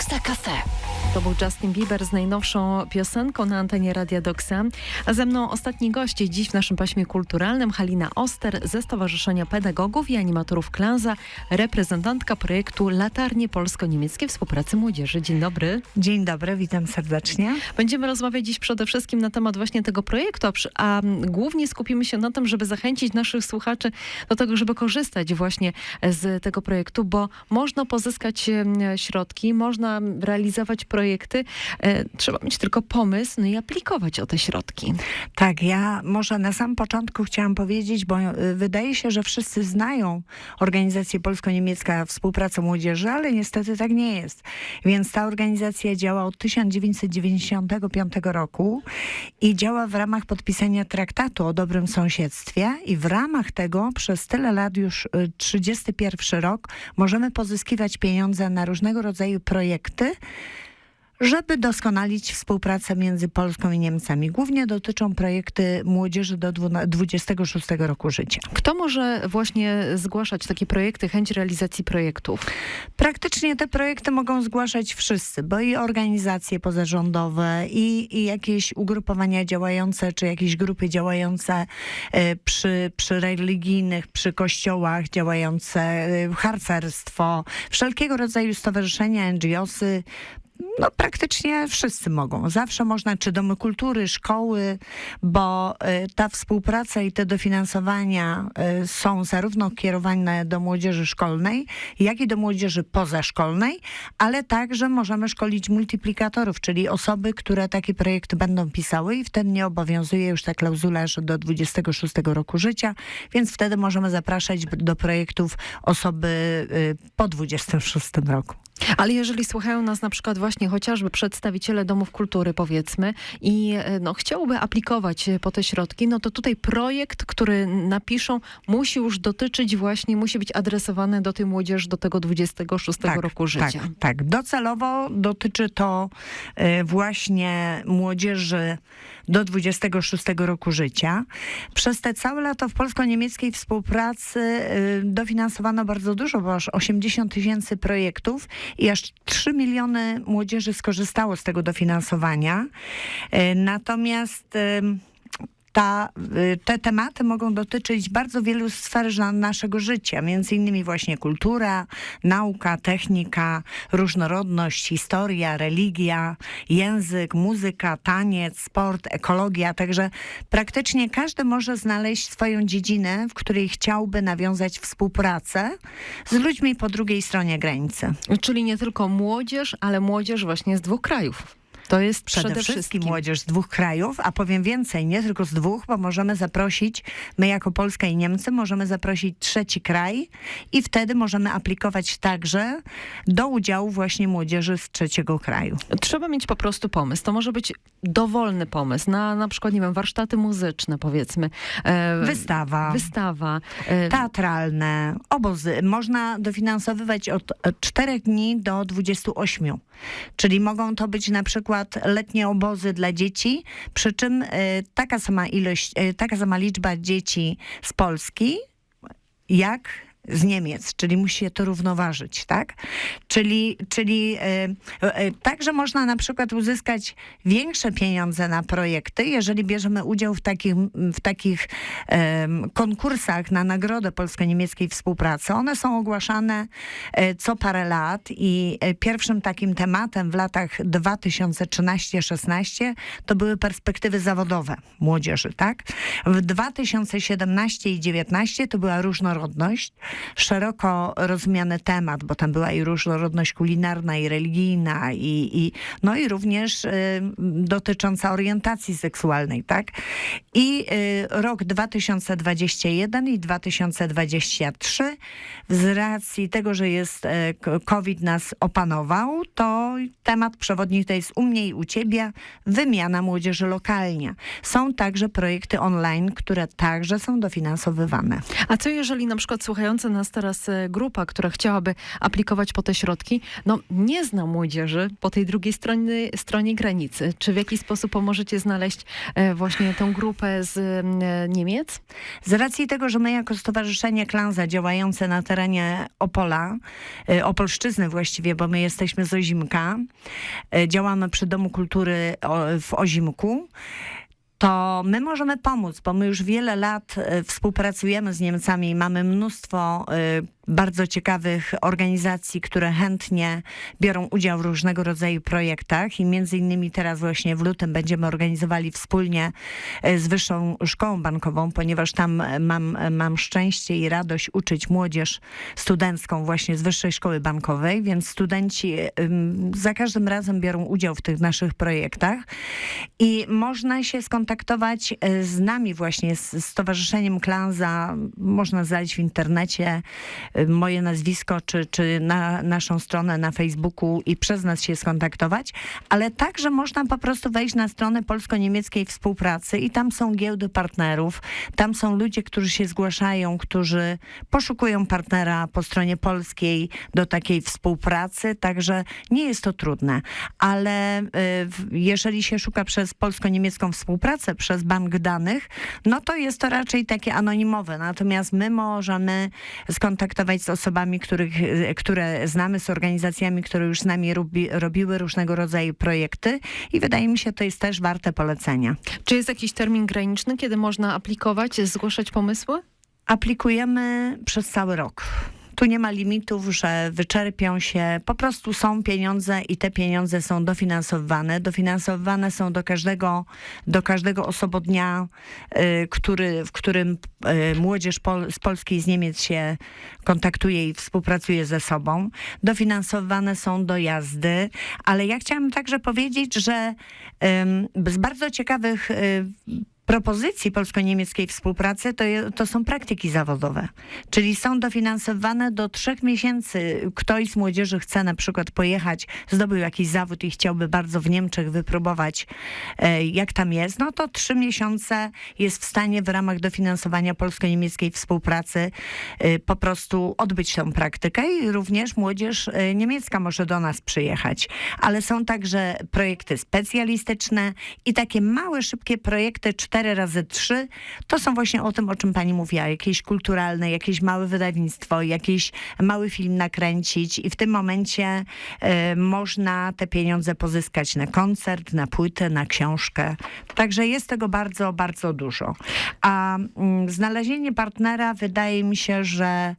Doxa Cafe. To był Justin Bieber z najnowszą piosenką na antenie Radia Doxa. A ze mną ostatni goście dziś w naszym paśmie kulturalnym Halina Oster ze Stowarzyszenia Pedagogów i Animatorów Klanza, reprezentantka projektu Latarnie Polsko-Niemieckie Współpracy Młodzieży. Dzień dobry. Dzień dobry, witam serdecznie. Będziemy rozmawiać dziś przede wszystkim na temat właśnie tego projektu, a, głównie skupimy się na tym, żeby zachęcić naszych słuchaczy do tego, żeby korzystać właśnie z tego projektu, bo można pozyskać środki, można realizować projekty. E, Trzeba mieć tylko pomysł no i aplikować o te środki. Tak, ja może na samym początku chciałam powiedzieć, bo y, wydaje się, że wszyscy znają organizację polsko-niemiecka Współpraca Młodzieży, ale niestety tak nie jest. Więc ta organizacja działa od 1995 roku i działa w ramach podpisania traktatu o dobrym sąsiedztwie i w ramach tego przez tyle lat, już y, 31 rok, możemy pozyskiwać pieniądze na różnego rodzaju projekty, żeby doskonalić współpracę między Polską i Niemcami. Głównie dotyczą projekty młodzieży do dwuna- 26 roku życia. Kto może właśnie zgłaszać takie projekty, chęć realizacji projektów? Praktycznie te projekty mogą zgłaszać wszyscy, bo i organizacje pozarządowe, i, i jakieś ugrupowania działające, czy jakieś grupy działające e, przy, przy religijnych, przy kościołach, działające e, harcerstwo, wszelkiego rodzaju stowarzyszenia, NGOsy, no praktycznie wszyscy mogą. Zawsze można, czy domy kultury, szkoły, bo y, ta współpraca i te dofinansowania y, są zarówno kierowane do młodzieży szkolnej, jak i do młodzieży pozaszkolnej, ale także możemy szkolić multiplikatorów, czyli osoby, które takie projekty będą pisały i wtedy nie obowiązuje już ta klauzula, że do 26 roku życia, więc wtedy możemy zapraszać do projektów osoby y, po 26 roku. Ale jeżeli słuchają nas na przykład właśnie chociażby przedstawiciele domów kultury powiedzmy i e, no, chciałby aplikować e, po te środki, no to tutaj projekt, który napiszą musi już dotyczyć właśnie, musi być adresowany do tej młodzieży do tego 26 roku życia. Tak, tak. Docelowo dotyczy to y, właśnie młodzieży do 26 roku życia. Przez te całe lato w polsko-niemieckiej współpracy y, dofinansowano bardzo dużo, bo aż 80 tysięcy projektów i aż 3 miliony młodzieży skorzystało z tego dofinansowania. Y, Natomiast y, ta, y, te tematy mogą dotyczyć bardzo wielu sfer naszego życia, między innymi właśnie kultura, nauka, technika, różnorodność, historia, religia, język, muzyka, taniec, sport, ekologia. Także praktycznie każdy może znaleźć swoją dziedzinę, w której chciałby nawiązać współpracę z ludźmi po drugiej stronie granicy. Czyli nie tylko młodzież, ale młodzież właśnie z dwóch krajów. To jest Przede, przede, wszystkim młodzież z dwóch krajów, a powiem więcej, nie tylko z dwóch, bo możemy zaprosić, my jako Polska i Niemcy możemy zaprosić trzeci kraj i wtedy możemy aplikować także do udziału właśnie młodzieży z trzeciego kraju. Trzeba mieć po prostu pomysł. To może być dowolny pomysł na na przykład, nie wiem, warsztaty muzyczne powiedzmy. E, Wystawa. Wystawa. E, Teatralne, obozy. Można dofinansowywać od e, 4 dni do 28. Czyli mogą to być na przykład letnie obozy dla dzieci, przy czym e, taka sama ilość, e, taka sama liczba dzieci z Polski, jak z Niemiec, czyli musi się to równoważyć, tak? Czyli, czyli e, e, także można na przykład uzyskać większe pieniądze na projekty, jeżeli bierzemy udział w takich, w takich konkursach na nagrodę polsko-niemieckiej współpracy. One są ogłaszane e, co parę lat i pierwszym takim tematem w latach 2013-16 to były perspektywy zawodowe młodzieży, tak? W 2017 i 2019 to była różnorodność, szeroko rozumiany temat, bo tam była i różnorodność kulinarna, i religijna, i, i, no i również y, dotycząca orientacji seksualnej, tak? I y, rok 2021 i 2023 z racji tego, że jest k- COVID nas opanował, to temat przewodni to jest u mnie i u ciebie wymiana młodzieży lokalnie. Są także projekty online, które także są dofinansowywane. A co jeżeli na przykład słuchający słuchająca nas teraz e, grupa, która chciałaby aplikować po te środki, no nie zna młodzieży po tej drugiej stronie, stronie granicy. Czy w jaki sposób pomożecie znaleźć e, właśnie tę grupę z e, Niemiec? Z racji tego, że my jako Stowarzyszenie Klanza działające na terenie Opola, Opolszczyzny właściwie, bo my jesteśmy z Ozimka, działamy przy Domu Kultury w Ozimku, to my możemy pomóc, bo my już wiele lat y, współpracujemy z Niemcami, mamy mnóstwo y, bardzo ciekawych organizacji, które chętnie biorą udział w różnego rodzaju projektach i między innymi teraz właśnie w lutym będziemy organizowali wspólnie e, z Wyższą Szkołą Bankową, ponieważ tam e, mam, e, mam szczęście i radość uczyć młodzież studencką właśnie z Wyższej Szkoły Bankowej, więc studenci za każdym razem biorą udział w tych naszych projektach. I można się skontaktować z nami właśnie, z Stowarzyszeniem Klanza, można znaleźć w internecie moje nazwisko, czy, czy na naszą stronę na Facebooku i przez nas się skontaktować, ale także można po prostu wejść na stronę polsko-niemieckiej współpracy i tam są giełdy partnerów, tam są ludzie, którzy się zgłaszają, którzy poszukują partnera po stronie polskiej do takiej współpracy, także nie jest to trudne, ale y, jeżeli się szuka przez polsko-niemiecką współpracę, przez bank danych, no to jest to raczej takie anonimowe, natomiast my możemy skontaktować z osobami, których, y, które znamy, z organizacjami, które już z nami robi, robiły różnego rodzaju projekty i wydaje mi się, to jest też warte polecenia. Czy jest jakiś termin graniczny, kiedy można aplikować, zgłaszać pomysły? Aplikujemy przez cały rok. Tu nie ma limitów, że wyczerpią się. Po prostu są pieniądze i te pieniądze są dofinansowywane. Dofinansowywane są do każdego, do każdego osobodnia, y, który, w którym y, młodzież z Polski i z Niemiec się kontaktuje i współpracuje ze sobą. Dofinansowywane są dojazdy, ale ja chciałam także powiedzieć, że z bardzo ciekawych y, propozycji polsko-niemieckiej współpracy to, je, to są praktyki zawodowe, czyli są dofinansowane do trzech miesięcy. Ktoś z młodzieży chce na przykład pojechać, zdobył jakiś zawód i chciałby bardzo w Niemczech wypróbować, e, jak tam jest, no to trzy miesiące jest w stanie w ramach dofinansowania polsko-niemieckiej współpracy e, po prostu odbyć tę praktykę i również młodzież e, niemiecka może do nas przyjechać. Ale są także projekty specjalistyczne i takie małe, szybkie projekty 4 razy 3 to są właśnie o tym, o czym pani mówiła, jakieś kulturalne, jakieś małe wydawnictwo, jakiś mały film nakręcić i w tym momencie e, można te pieniądze pozyskać na koncert, na płytę, na książkę. Także jest tego bardzo, bardzo dużo. A mm, znalezienie partnera wydaje mi się, że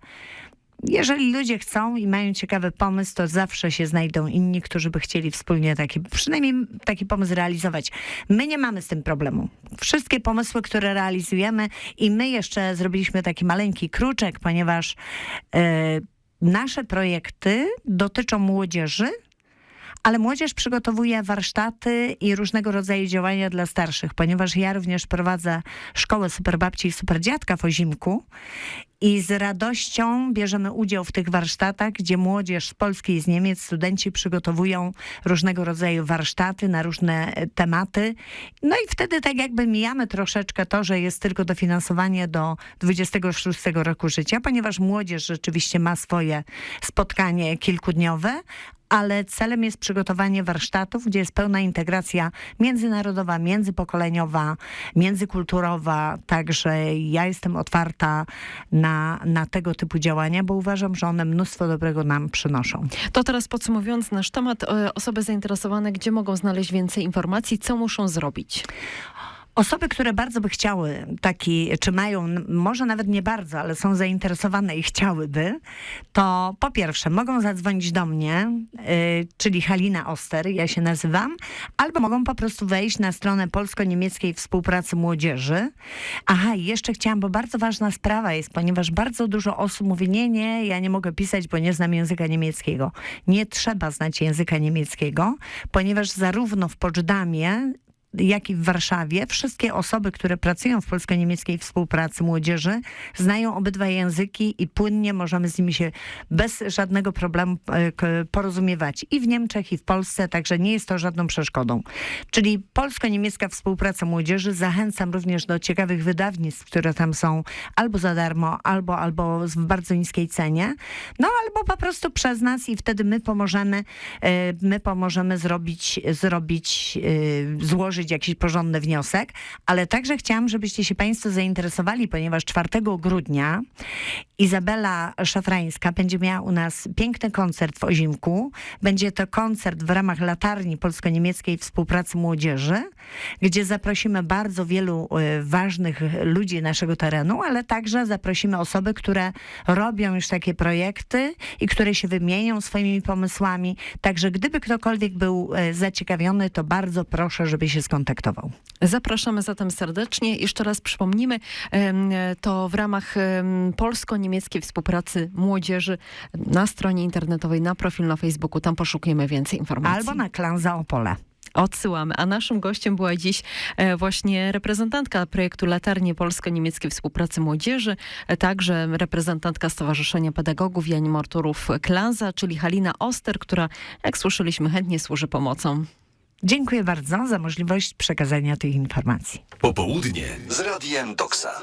jeżeli ludzie chcą i mają ciekawy pomysł, to zawsze się znajdą inni, którzy by chcieli wspólnie taki, przynajmniej taki pomysł realizować. My nie mamy z tym problemu. Wszystkie pomysły, które realizujemy i my jeszcze zrobiliśmy taki maleńki kruczek, ponieważ e, nasze projekty dotyczą młodzieży, ale młodzież przygotowuje warsztaty i różnego rodzaju działania dla starszych, ponieważ ja również prowadzę szkołę Superbabci i Superdziadka w Ozimku i z radością bierzemy udział w tych warsztatach, gdzie młodzież z Polski i z Niemiec, studenci przygotowują różnego rodzaju warsztaty na różne e, tematy. No i wtedy tak jakby mijamy troszeczkę to, że jest tylko dofinansowanie do 26 roku życia, ponieważ młodzież rzeczywiście ma swoje spotkanie kilkudniowe, ale celem jest przygotowanie warsztatów, gdzie jest pełna integracja międzynarodowa, międzypokoleniowa, międzykulturowa. Także ja jestem otwarta na, na tego typu działania, bo uważam, że one mnóstwo dobrego nam przynoszą. To teraz podsumowując nasz temat, e, osoby zainteresowane, gdzie mogą znaleźć więcej informacji, co muszą zrobić? Osoby, które bardzo by chciały taki, czy mają, może nawet nie bardzo, ale są zainteresowane i chciałyby, to po pierwsze mogą zadzwonić do mnie, y, czyli Halina Oster, ja się nazywam, albo mogą po prostu wejść na stronę polsko-niemieckiej współpracy młodzieży. Aha, i jeszcze chciałam, bo bardzo ważna sprawa jest, ponieważ bardzo dużo osób mówi, nie, nie, ja nie mogę pisać, bo nie znam języka niemieckiego. Nie trzeba znać języka niemieckiego, ponieważ zarówno w Poczdamie jak i w Warszawie wszystkie osoby, które pracują w polsko-niemieckiej współpracy młodzieży, znają obydwa języki i płynnie możemy z nimi się bez żadnego problemu e, porozumiewać i w Niemczech, i w Polsce, także nie jest to żadną przeszkodą. Czyli polsko-niemiecka współpraca młodzieży. Zachęcam również do ciekawych wydawnictw, które tam są albo za darmo, albo, albo w bardzo niskiej cenie, no albo po prostu przez nas i wtedy my pomożemy, e, my pomożemy zrobić, zrobić, e, złożyć jakiś porządny wniosek, ale także chciałam, żebyście się Państwo zainteresowali, ponieważ 4 grudnia Izabela Szafrańska będzie miała u nas piękny koncert w Ozimku. Będzie to koncert w ramach latarni polsko-niemieckiej współpracy młodzieży, gdzie zaprosimy bardzo wielu e, ważnych ludzi naszego terenu, ale także zaprosimy osoby, które robią już takie projekty i które się wymienią swoimi pomysłami. Także gdyby ktokolwiek był e, zaciekawiony, to bardzo proszę, żeby się skontaktował. Zapraszamy zatem serdecznie. Jeszcze raz przypomnimy, to w ramach em, polsko-niemieckiej współpracy młodzieży na stronie internetowej, na profil na Facebooku. Tam poszukujemy więcej informacji. Albo na klan za Opole. Odsyłamy. A naszym gościem była dziś e, właśnie reprezentantka projektu Latarnie Polsko-Niemieckiej Współpracy Młodzieży, e, także reprezentantka Stowarzyszenia Pedagogów i Animatorów Klanza, czyli Halina Oster, która, jak słyszeliśmy, chętnie służy pomocą. Dziękuję bardzo za możliwość przekazania tych informacji. Popołudnie z Radiem Doksa.